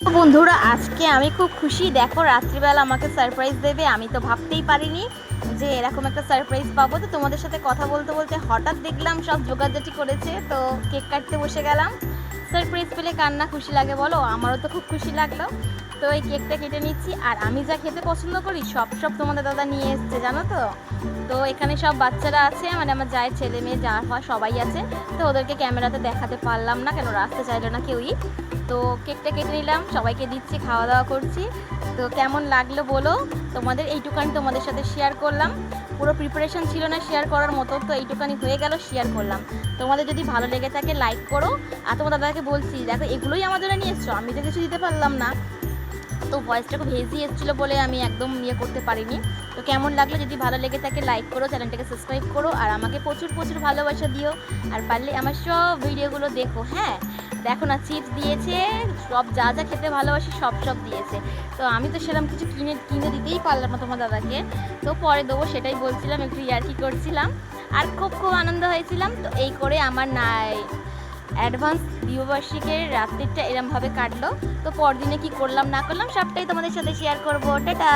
বন্ধুরা, আজকে আমি খুব খুশি। দেখো, রাত্রিবেলা আমাকে সারপ্রাইজ দেবে। আমি তো ভাবতেই পারিনি যে এরকম একটা সারপ্রাইজ পাবো। তো তোমাদের সাথে কথা বলতে বলতে হঠাৎ দেখলাম সব জোগাড়জাটি করেছে। তো কেক কাটতে বসে গেলাম। সারপ্রাইজ পেলে কান্না খুশি লাগে বলো? আমারও তো খুব খুশি লাগল। তো এই কেকটা কেটে নিচ্ছি, আর আমি যা খেতে পছন্দ করি সব সব তোমাদের দাদা নিয়ে এসছে, জানো তো? তো এখানে সব বাচ্চারা আছে মানে আমার যায় ছেলে মেয়ে যা হয় সবাই আছে। তো ওদেরকে ক্যামেরাতে দেখাতে পারলাম না, কেন রাস্তা চাইলো না কেউই। তো কেকটা কেটে নিলাম, সবাইকে দিচ্ছি, খাওয়া দাওয়া করছি। তো কেমন লাগল বলো? তোমাদের এইটুকানি তোমাদের সাথে শেয়ার করলাম। পুরো প্রিপারেশন ছিল না শেয়ার করার মতো, তো এইটুকানি হয়ে গেল শেয়ার করলাম। তোমাদের যদি ভালো লেগে থাকে লাইক করো। আর তোমার দাদাকে বলছি, দেখো এগুলোই জন্য নিয়ে এসছো, আমি তো কিছু দিতে পারলাম না। তো ভয়েসটা খুব হেজি এসেছিল বলে আমি একদম ইয়ে করতে পারিনি। তো কেমন লাগল যদি ভালো লেগে থাকে লাইক করো চ্যানেলটাকে সাবস্ক্রাইব করো, আর আমাকে প্রচুর প্রচুর ভালোবাসা দিও। আর পারলে আমার সব ভিডিওগুলো দেখো হ্যাঁ? দেখো না চিপস দিয়েছে, সব যা যা খেতে ভালোবাসি সব সব দিয়েছে। তো আমি তো সেরকম কিছু কিনে কিনে দিতেই পারলাম না তোমার দাদাকে। তো পরে দেবো, সেটাই বলছিলাম, একটু ইয়ার্কি করছিলাম। আর খুব খুব আনন্দ হয়েছিলাম। তো এই করে আমার নাই অ্যাডভান্স বিবাবার্ষিকের রাত্রিটা এরমভাবে কাটলো। তো পরদিনে কি করলাম না করলাম, সবটাই তোমাদের সাথে শেয়ার করব। টাটা!